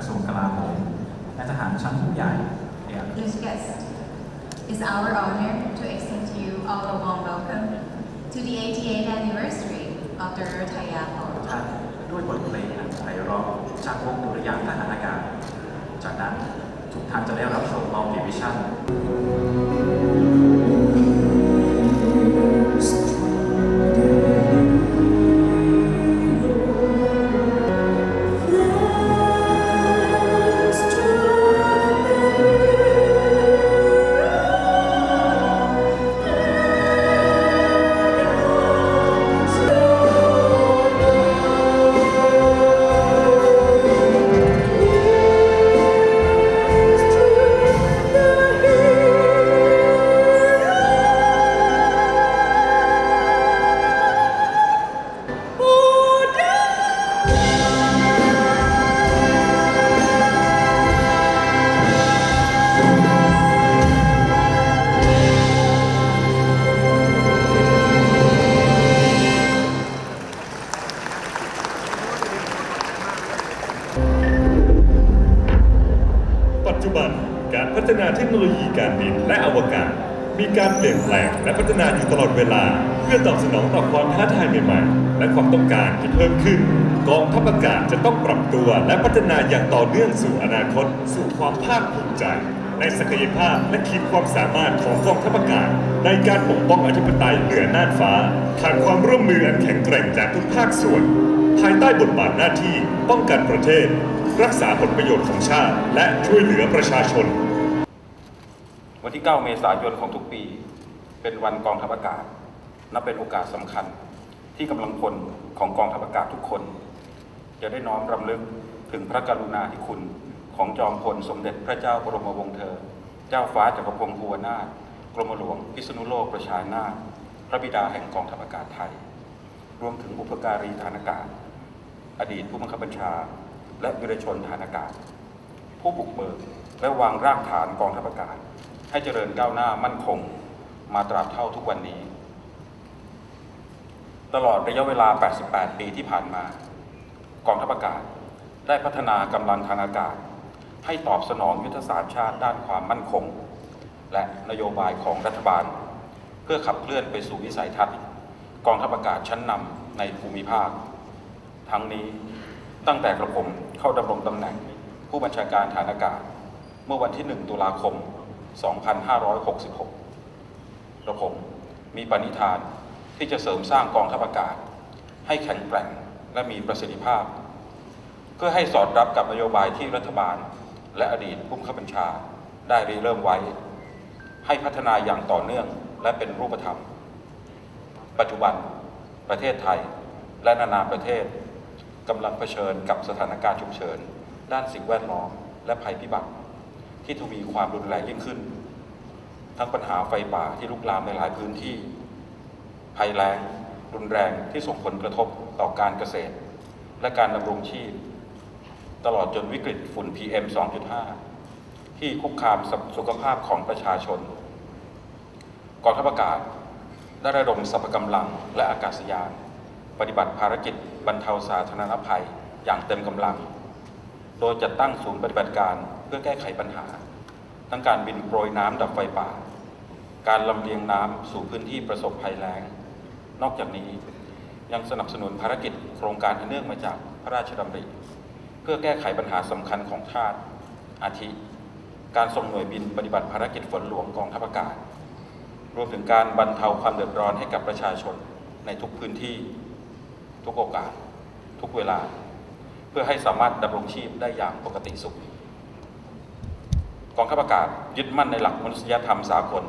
รกระทรวงกลาโหมและทหารชั้นผู้ใหญ่เอก Dear guests, it's our honor to extend to you all a warm welcome to the 88th anniversary of the Earth ทุก Triathlon. ท่านด้วยบทเพลงอันไพเราะจากวงดุริยางค์ทหารอากาศ จากนั้นทุกท่านจะได้รับชมมอลติวิ จุบันการพัฒนาเทคโนโลยีการบินและอวกาศ มีการเปลี่ยนแปลงและพัฒนาอยู่ตลอดเวลา เพื่อตอบสนองต่อความท้าทายใหม่ๆ และความต้องการที่เพิ่มขึ้น กองทัพอากาศจะต้องปรับตัวและพัฒนาอย่างต่อเนื่องสู่อนาคต สู่ความภาคภูมิใจ ในศักยภาพและขีดความสามารถของกองทัพอากาศในการปกป้องอธิปไตยเหนือน่านฟ้าขาดความร่วมมืออันแข็งแกร่งจากทุกภาคส่วน ภายใต้บทบาทหน้าที่ป้องกันประเทศ รักษาผลประโยชน์ของชาติ และช่วยเหลือประชาชน วันที่ 9 เมษายนของทุกปี เป็นวันกองทัพอากาศนับเป็นโอกาสสำคัญที่กำลังพลของกองทัพอากาศทุกคน จะได้น้อมรำลึกถึงพระกรุณาธิคุณ ของจอมพลสมเด็จพระเจ้าบรมวงศ์เธอ เจ้าฟ้าจักรพงศ์ภูวนาถกรมหลวงพิษณุโลกประชานาถพระบิดาแห่งกองทัพอากาศไทย รวมถึงบุพการีฐานอากาศ อดีตผู้บังคับบัญชา และวิรชนฐานอากาศ ผู้บุกเบิกและวางรากฐานกองทัพอากาศ ให้เจริญก้าวหน้ามั่นคง มาตราบเท่าทุกวันนี้ ตลอดระยะเวลา 88 ปีที่ผ่านมา กองทัพอากาศได้พัฒนากำลังทางอากาศ ให้ตอบสนองยุทธศาสตร์ชาติด้านความมั่นคง และนโยบายของรัฐบาล เพื่อขับเคลื่อนไปสู่วิสัยทัศน์ กองทัพอากาศชั้นนำในภูมิภาค ทั้งนี้ตั้งแต่กระผมเข้าดำรงตำแหน่ง ผู้บัญชาการฐานอากาศ เมื่อวันที่ 1 ตุลาคม 2566 กระผมมีปณิธานที่จะเสริมสร้างกองทัพอากาศ ให้แข็งแกร่งและมีประสิทธิภาพ เพื่อให้สอดรับกับนโยบายที่รัฐบาล และอดีตผู้บังคับบัญชาได้ริเริ่มไว้ ให้พัฒนาอย่างต่อเนื่องและเป็นรูปธรรม ปัจจุบันประเทศไทยและนานาประเทศกำลังเผชิญกับสถานการณ์ฉุกเฉิน ด้านสิ่งแวดล้อมและภัยพิบัติ ที่ทวีความรุนแรงยิ่งขึ้น ทั้งปัญหาไฟป่าที่ลุกลามในหลายพื้นที่ ภัยแล้งรุนแรงที่ส่งผลกระทบต่อการเกษตร และการดำรงชีพ ตลอดจนวิกฤตฝุ่น PM 2.5 ที่คุกคามสุขภาพของประชาชนกองทัพอากาศได้ระดมสรรพกำลังและอากาศยาน ปฏิบัติภารกิจบรรเทาสาธารณภัยอย่างเต็มกำลัง โดยจัดตั้งศูนย์ปฏิบัติการเพื่อแก้ไขปัญหา ทั้งการบินโปรยน้ำดับไฟป่า การลำเลียงน้ำสู่พื้นที่ประสบภัยแล้ง นอกจากนี้ยังสนับสนุนภารกิจโครงการอเนื่องมาจากพระราชดำริ เพื่อแก้ไขปัญหาสำคัญของชาติอาทิ การส่งหน่วยบินปฏิบัติภารกิจฝนหลวงกองทัพอากาศ รวมถึงการบรรเทาความเดือดร้อนให้กับประชาชนในทุกพื้นที่ ทุกโอกาส ทุกเวลา เพื่อให้สามารถดำรงชีพได้อย่างปกติสุข กองทัพอากาศยึดมั่นในหลักมนุษยธรรมสากล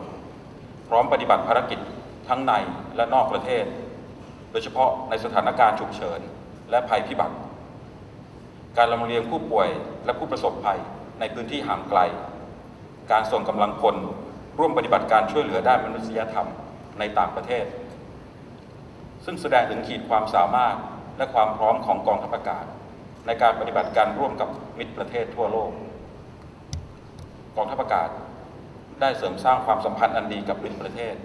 พร้อมปฏิบัติภารกิจทั้งในและนอกประเทศ โดยเฉพาะในสถานการณ์ฉุกเฉินและภัยพิบัติ การลำเลียงผู้ป่วยและผู้ประสบภัยในพื้นที่ห่างไกล การส่งกำลังพลร่วมปฏิบัติการช่วยเหลือด้านมนุษยธรรมในต่างประเทศ ซึ่งแสดงถึงขีดความสามารถและความพร้อมของกองทัพอากาศ ในการปฏิบัติการร่วมกับมิตรประเทศทั่วโลก กองทัพอากาศได้เสริมสร้างความสัมพันธ์อันดีกับมิตรประเทศ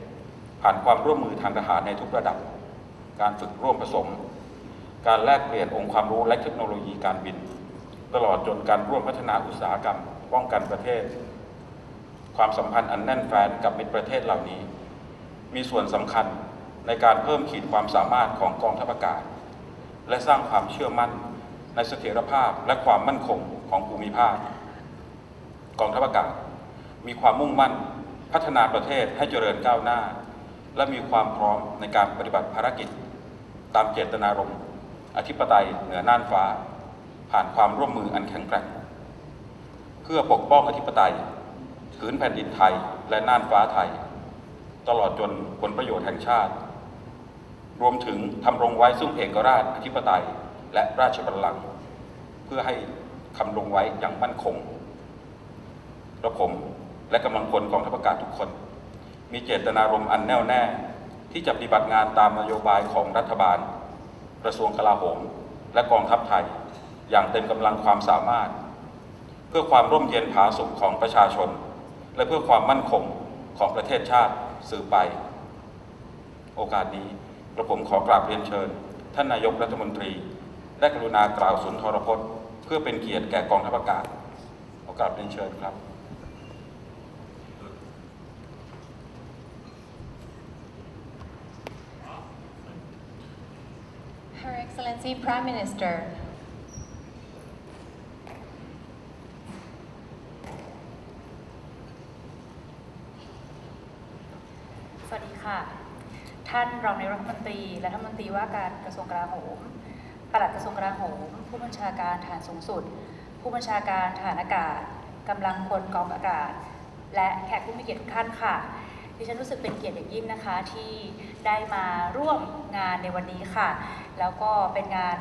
ผ่านความร่วมมือทางทหารในทุกระดับ การฝึกร่วมผสม การแลกเปลี่ยนองค์ความรู้และเทคโนโลยีการบิน ตลอดจนการร่วมพัฒนาอุตสาหกรรม ป้องกันประเทศ ความสัมพันธ์อันแน่นแฟ้นกับมิตรประเทศเหล่านี้ มีส่วนสำคัญในการเพิ่มขีดความสามารถของกองทัพอากาศ และสร้างความเชื่อมั่นในเสถียรภาพและความมั่นคงของภูมิภาค กองทัพอากาศ มีความมุ่งมั่นพัฒนาประเทศให้เจริญก้าวหน้า และมีความพร้อมในการปฏิบัติภารกิจ ตามเจตนารมณ์ อธิปไตยเหนือน่านฟ้า ผ่านความร่วมมืออันแข็งแกร่ง เพื่อปกป้องอธิปไตยผืนแผ่นดินไทยและน่านฟ้าไทย ตลอดจนผลประโยชน์แห่งชาติ รวมถึงทำรงไว้ซึ่งเอกราชอธิปไตยและราชบัลลังก์เพื่อให้คำลงไว้อย่างมั่นคงกระผมและกำลังพลกองทัพอากาศทุกคน มีเจตนารมณ์อันแน่วแน่ที่จะปฏิบัติงานตามนโยบายของรัฐบาล กระทรวงกลาโหม และกองทัพไทย อย่างเต็มกำลังความสามารถ เพื่อความร่มเย็นผาสุขของประชาชน และเพื่อความมั่นคงของประเทศชาติสืบไป โอกาสนี้กระผมขอกราบเรียนเชิญ ท่านนายกรัฐมนตรีได้กรุณากล่าวสุนทรพจน์ เพื่อเป็นเกียรติแก่กองทัพอากาศขอกราบเรียนเชิญครับ Excellency Prime Minister, สวัสดีค่ะ ท่านรองนายกรัฐมนตรี และรัฐมนตรีว่าการกระทรวงกลาโหมปลัดกระทรวงกลาโหม ผู้บัญชาการทหารสูงสุด ผู้บัญชาการทหารอากาศกำลังพลกองอากาศ และแขกผู้มีเกียรติทุกท่านค่ะ ดิฉันรู้สึกเป็นเกียรติอย่างยิ่งนะคะที่ได้มาร่วมงานในวันนี้ค่ะ แล้วก็เป็นงาน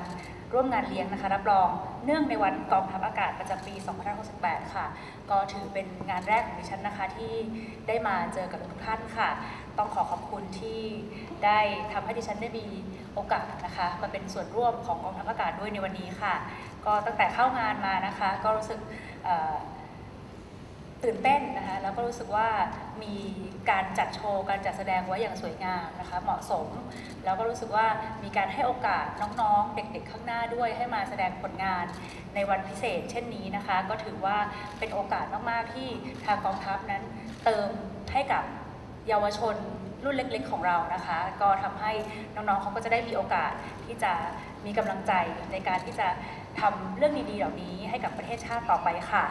ร่วมงานเลี้ยงนะคะรับรองเนื่องในวันกองทัพอากาศประจำปี 2568 ค่ะ ก็ถือเป็นงานแรกของดิฉันนะคะที่ได้มาเจอกับทุกท่านค่ะ ต้องขอขอบคุณที่ได้ทำให้ดิฉันได้มีโอกาสนะคะมาเป็นส่วนร่วมของกองทัพอากาศด้วยในวันนี้ค่ะ ก็ตั้งแต่เข้างานมานะคะ ก็รู้สึก ตื่นเต้นนะคะแล้วก็รู้สึกว่ามีการจัดโชว์การจัดแสดงไว้อย่างสวยงามนะคะเหมาะสม แล้วก็รู้สึกว่ามีการให้โอกาสน้องๆ เด็กๆ ข้างหน้าด้วยให้มาแสดงผลงานในวันพิเศษ เช่นนี้นะคะ ก็ถือว่าเป็นโอกาสมากๆที่ทางกองทัพนั้นเติมให้กับเยาวชนรุ่นเล็กๆ ของเรานะคะ ก็ทำให้น้องๆเขาก็จะได้มีโอกาสที่จะมีกำลังใจในการที่จะทำเรื่องดีๆเหล่านี้ให้กับประเทศชาติต่อไปค่ะ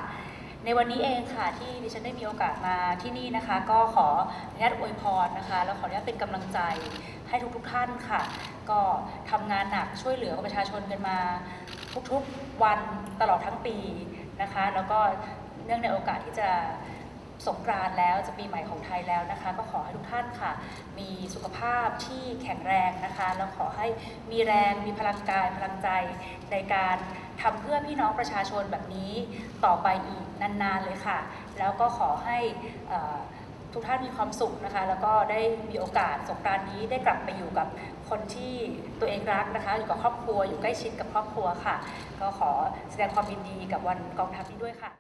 ในวันนี้เองค่ะที่ดิฉันได้มีโอกาสมาที่นี่นะคะ ก็ขออนุญาตอวยพรนะคะ แล้วขออนุญาตเป็นกำลังใจให้ทุกๆท่านค่ะ ก็ทำงานหนักช่วยเหลือประชาชนกันมา ทุกๆวันตลอดทั้งปีนะคะ แล้วก็เนื่องในโอกาสที่จะ สงกรานต์แล้วจะปีใหม่ของไทยแล้วนะคะ ก็ขอให้ทุกท่านค่ะ มีสุขภาพที่แข็งแรงนะคะ แล้วขอให้มีแรงมีพลังกายพลังใจในการทำเพื่อพี่น้องประชาชนแบบนี้ต่อไปอีกนานๆเลยค่ะ แล้วก็ขอให้ทุกท่านมีความสุขนะคะ แล้วก็ได้มีโอกาสสงกรานต์นี้ได้กลับไปอยู่กับคนที่ตัวเองรักนะคะ อยู่กับครอบครัวอยู่ใกล้ชิดกับครอบครัวค่ะ ก็ขอแสดงความยินดีกับวันกองทัพนี้ด้วยค่ะ